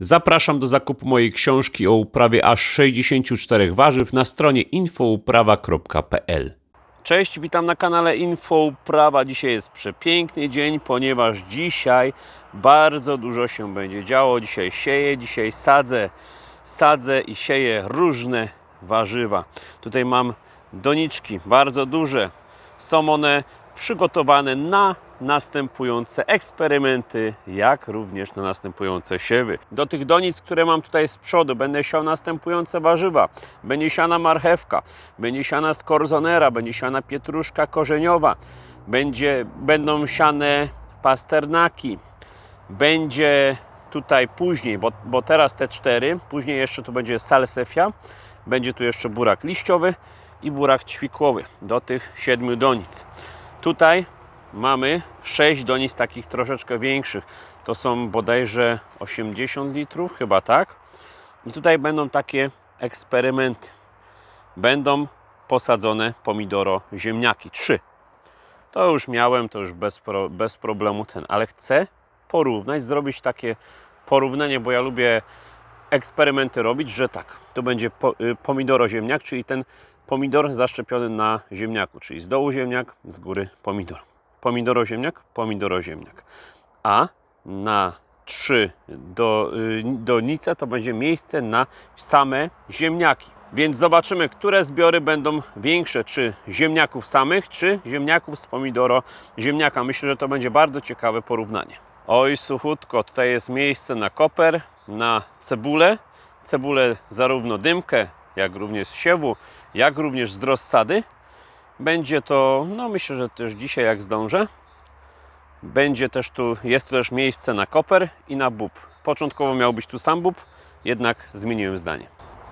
Zapraszam do zakupu mojej książki o uprawie aż 64 warzyw na stronie infouprawa.pl. Cześć, witam na kanale Infouprawa. Dzisiaj jest przepiękny dzień, ponieważ dzisiaj bardzo dużo się będzie działo. Dzisiaj sieję, dzisiaj sadzę, sadzę i sieję różne warzywa. Tutaj mam doniczki, bardzo duże. Są one przygotowane na następujące eksperymenty, jak również na następujące siewy. Do tych donic, które mam tutaj z przodu, będę siał następujące warzywa. Będzie siana marchewka, będzie siana skorzonera, będzie siana pietruszka korzeniowa, będzie, będą siane pasternaki, będzie tutaj później, bo, bo teraz te cztery, później jeszcze tu będzie salsefia, będzie tu jeszcze burak liściowy i burak ćwikłowy do tych siedmiu donic. Tutaj mamy 6 donic takich troszeczkę większych. To są bodajże 80 litrów, chyba tak. I tutaj będą takie eksperymenty. Będą posadzone pomidoro ziemniaki. Trzy. To już miałem, to już bez, pro, bez problemu ten, ale chcę porównać, zrobić takie porównanie, bo ja lubię eksperymenty robić, że tak, to będzie po, y, pomidoro ziemniak, czyli ten pomidor zaszczepiony na ziemniaku, czyli z dołu ziemniak, z góry pomidor. Pomidoro ziemniak, pomidoro ziemniak. A na trzy do, y, donice to będzie miejsce na same ziemniaki. Więc zobaczymy, które zbiory będą większe, czy ziemniaków samych, czy ziemniaków z pomidoro ziemniaka. Myślę, że to będzie bardzo ciekawe porównanie. Oj, suchutko, tutaj jest miejsce na koper, na cebulę. Cebulę zarówno dymkę, jak również z siewu, jak również z rozsady. Będzie to, no myślę, że też dzisiaj jak zdążę. Będzie też tu, jest tu też miejsce na koper i na bób. Początkowo miał być tu sam bób, jednak zmieniłem zdanie.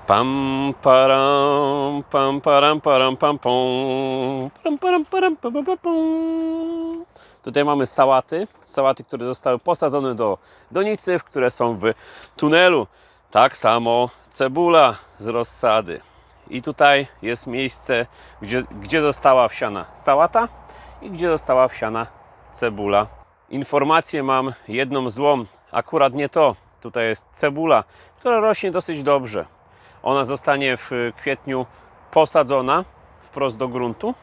Pam param, pam param, param, pam pom, param, param, param, pam, pam, pam, pam. Tutaj mamy sałaty, sałaty, które zostały posadzone do donicy, które są w tunelu. Tak samo cebula z rozsady. I tutaj jest miejsce, gdzie, gdzie została wsiana sałata i gdzie została wsiana cebula. Informację mam jedną złą, akurat nie to. Tutaj jest cebula, która rośnie dosyć dobrze. Ona zostanie w kwietniu posadzona wprost do gruntu,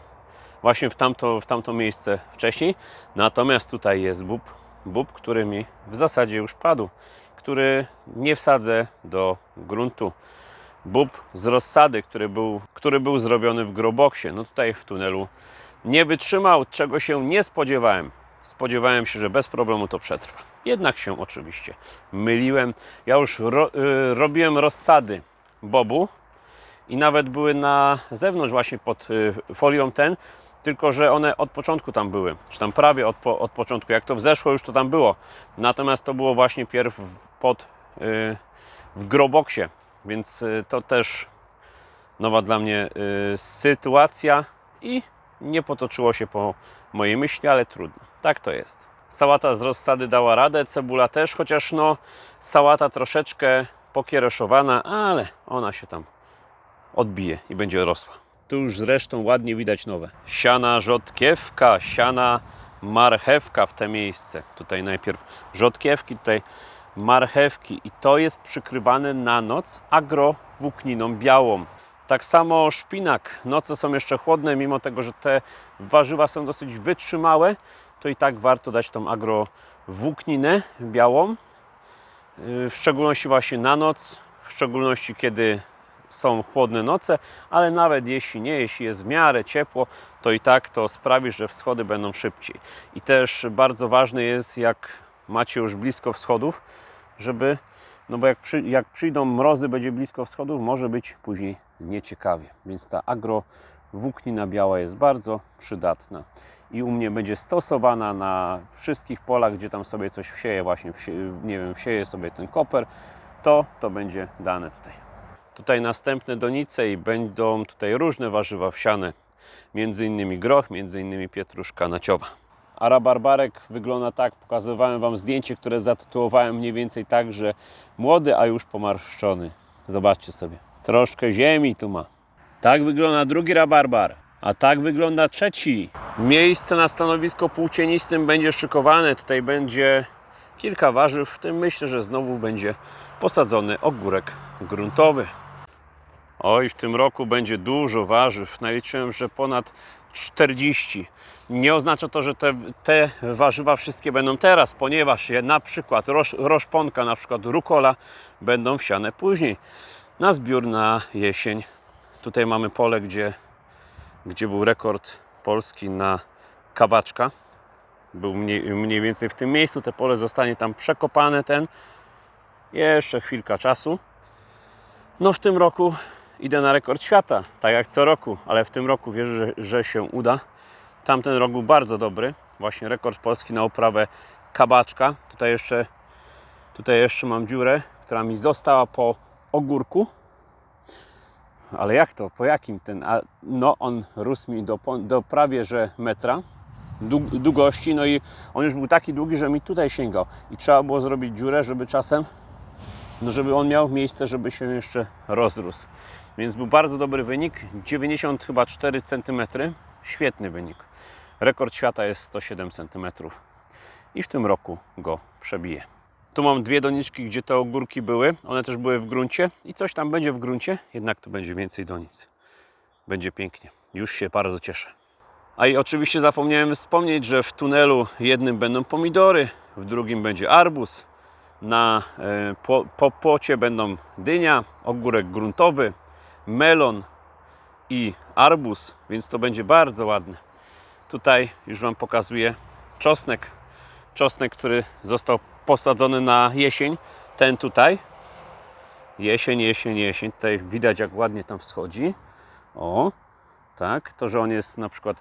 właśnie w tamto, w tamto miejsce wcześniej. Natomiast tutaj jest bób, bób, który mi w zasadzie już padł, który nie wsadzę do gruntu bób z rozsady, który był, który był zrobiony w groboksie. No tutaj w tunelu nie wytrzymał, czego się nie spodziewałem. Spodziewałem się, że bez problemu to przetrwa. Jednak się oczywiście myliłem. Ja już ro, y, robiłem rozsady bobu i nawet były na zewnątrz właśnie pod y, folią ten, tylko że one od początku tam były, czy tam prawie od, po, od początku. Jak to wzeszło, już to tam było. Natomiast to było właśnie pierw pod, y, w groboksie, więc y, to też nowa dla mnie y, sytuacja i nie potoczyło się po mojej myśli, ale trudno. Tak to jest. Sałata z rozsady dała radę, cebula też, chociaż no sałata troszeczkę pokiereszowana, ale ona się tam odbije i będzie rosła. Tu już zresztą ładnie widać nowe. Siana rzodkiewka, siana marchewka w te miejsce. Tutaj najpierw rzodkiewki, tutaj marchewki i to jest przykrywane na noc agrowłókniną białą. Tak samo szpinak. Noce są jeszcze chłodne, mimo tego, że te warzywa są dosyć wytrzymałe, to i tak warto dać tą agrowłókninę białą. Yy, W szczególności właśnie na noc, w szczególności kiedy są chłodne noce, ale nawet jeśli nie, jeśli jest w miarę ciepło, to i tak to sprawi, że wschody będą szybciej. I też bardzo ważne jest, jak macie już blisko wschodów, żeby, no bo jak, przy, jak przyjdą mrozy, będzie blisko wschodów, może być później nieciekawie. Więc ta agrowłóknina biała jest bardzo przydatna i u mnie będzie stosowana na wszystkich polach, gdzie tam sobie coś wsieję, właśnie wsie, nie wiem, wsieję sobie ten koper, to to będzie dane tutaj. Tutaj następne donice i będą tutaj różne warzywa wsiane, między innymi groch, między innymi pietruszka naciowa. A rabarbarek wygląda tak, pokazywałem Wam zdjęcie, które zatytułowałem mniej więcej tak, że młody, a już pomarszczony. Zobaczcie sobie, troszkę ziemi tu ma. Tak wygląda drugi rabarbar, a tak wygląda trzeci. Miejsce na stanowisko płócienistym będzie szykowane. Tutaj będzie kilka warzyw, w tym myślę, że znowu będzie posadzony ogórek gruntowy. Oj, w tym roku będzie dużo warzyw. Naliczyłem, że ponad 40. Nie oznacza to, że te, te warzywa wszystkie będą teraz, ponieważ je na przykład rosz, roszponka, na przykład rukola będą wsiane później na zbiór na jesień. Tutaj mamy pole, gdzie, gdzie był rekord Polski na kabaczka. Był mniej, mniej więcej w tym miejscu. Te pole zostanie tam przekopane ten. Jeszcze chwilka czasu. No w tym roku idę na rekord świata, tak jak co roku, ale w tym roku wierzę, że, że się uda. Tamten rok był bardzo dobry. Właśnie rekord polski na uprawę kabaczka. Tutaj jeszcze, tutaj jeszcze mam dziurę, która mi została po ogórku. Ale jak to? Po jakim ten? A, no on rósł mi do, do prawie że metra dług- długości, no i on już był taki długi, że mi tutaj sięgał. I trzeba było zrobić dziurę, żeby czasem, no żeby on miał miejsce, żeby się jeszcze rozrósł. Więc był bardzo dobry wynik, 90 chyba 4 cm. Świetny wynik. Rekord świata jest 107 cm. I w tym roku go przebiję. Tu mam dwie doniczki, gdzie te ogórki były. One też były w gruncie i coś tam będzie w gruncie, jednak tu będzie więcej donic. Będzie pięknie. Już się bardzo cieszę. A i oczywiście zapomniałem wspomnieć, że w tunelu jednym będą pomidory, w drugim będzie arbuz. Na e, po, po płocie będą dynia, ogórek gruntowy, melon i arbuz, więc to będzie bardzo ładne. Tutaj już Wam pokazuję czosnek. Czosnek, który został posadzony na jesień. Ten tutaj. Jesień, jesień, jesień. Tutaj widać jak ładnie tam wschodzi. O, tak. To, że on jest na przykład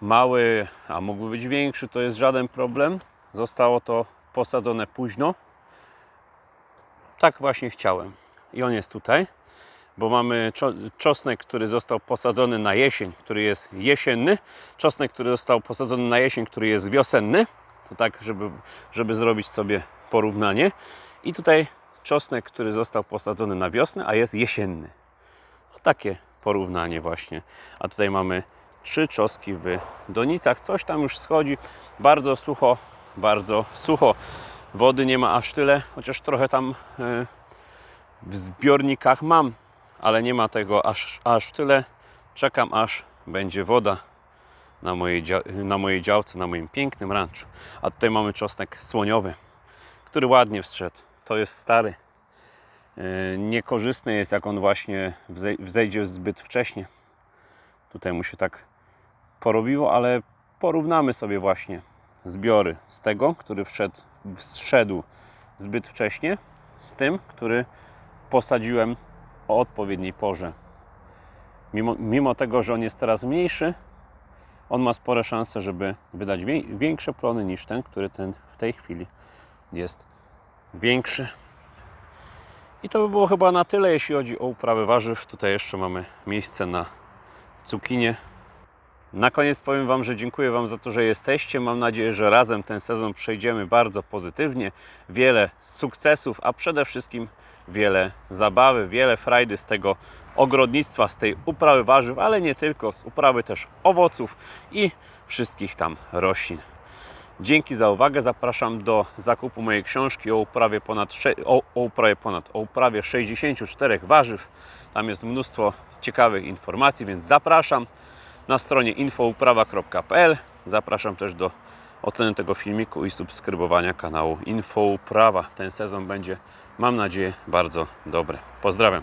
mały, a mógłby być większy, to jest żaden problem. Zostało to posadzone późno. Tak właśnie chciałem. I on jest tutaj, bo mamy czo- czosnek, który został posadzony na jesień, który jest jesienny. Czosnek, który został posadzony na jesień, który jest wiosenny. To tak, żeby, żeby zrobić sobie porównanie. I tutaj czosnek, który został posadzony na wiosnę, a jest jesienny. No, takie porównanie właśnie. A tutaj mamy trzy czoski w donicach. Coś tam już schodzi. Bardzo sucho, bardzo sucho. Wody nie ma aż tyle, chociaż trochę tam e, w zbiornikach mam, ale nie ma tego aż, aż tyle. Czekam aż będzie woda na mojej, na mojej działce, na moim pięknym ranczu. A tutaj mamy czosnek słoniowy, który ładnie wszedł. To jest stary. E, Niekorzystny jest, jak on właśnie wzej- wzejdzie zbyt wcześnie. Tutaj mu się tak porobiło, ale porównamy sobie właśnie zbiory z tego, który wszedł, wszedł zbyt wcześnie, z tym, który posadziłem o odpowiedniej porze. Mimo, mimo tego, że on jest teraz mniejszy, on ma spore szanse, żeby wydać większe plony niż ten, który ten w tej chwili jest większy. I to by było chyba na tyle, jeśli chodzi o uprawę warzyw. Tutaj jeszcze mamy miejsce na cukinię. Na koniec powiem Wam, że dziękuję Wam za to, że jesteście. Mam nadzieję, że razem ten sezon przejdziemy bardzo pozytywnie. Wiele sukcesów, a przede wszystkim wiele zabawy, wiele frajdy z tego ogrodnictwa, z tej uprawy warzyw, ale nie tylko, z uprawy też owoców i wszystkich tam roślin. Dzięki za uwagę. Zapraszam do zakupu mojej książki o uprawie ponad, o, o uprawie ponad o uprawie 64 warzyw. Tam jest mnóstwo ciekawych informacji, więc zapraszam na stronie infouprawa.pl. Zapraszam też do oceny tego filmiku i subskrybowania kanału Infouprawa. Ten sezon będzie, mam nadzieję, bardzo dobry. Pozdrawiam.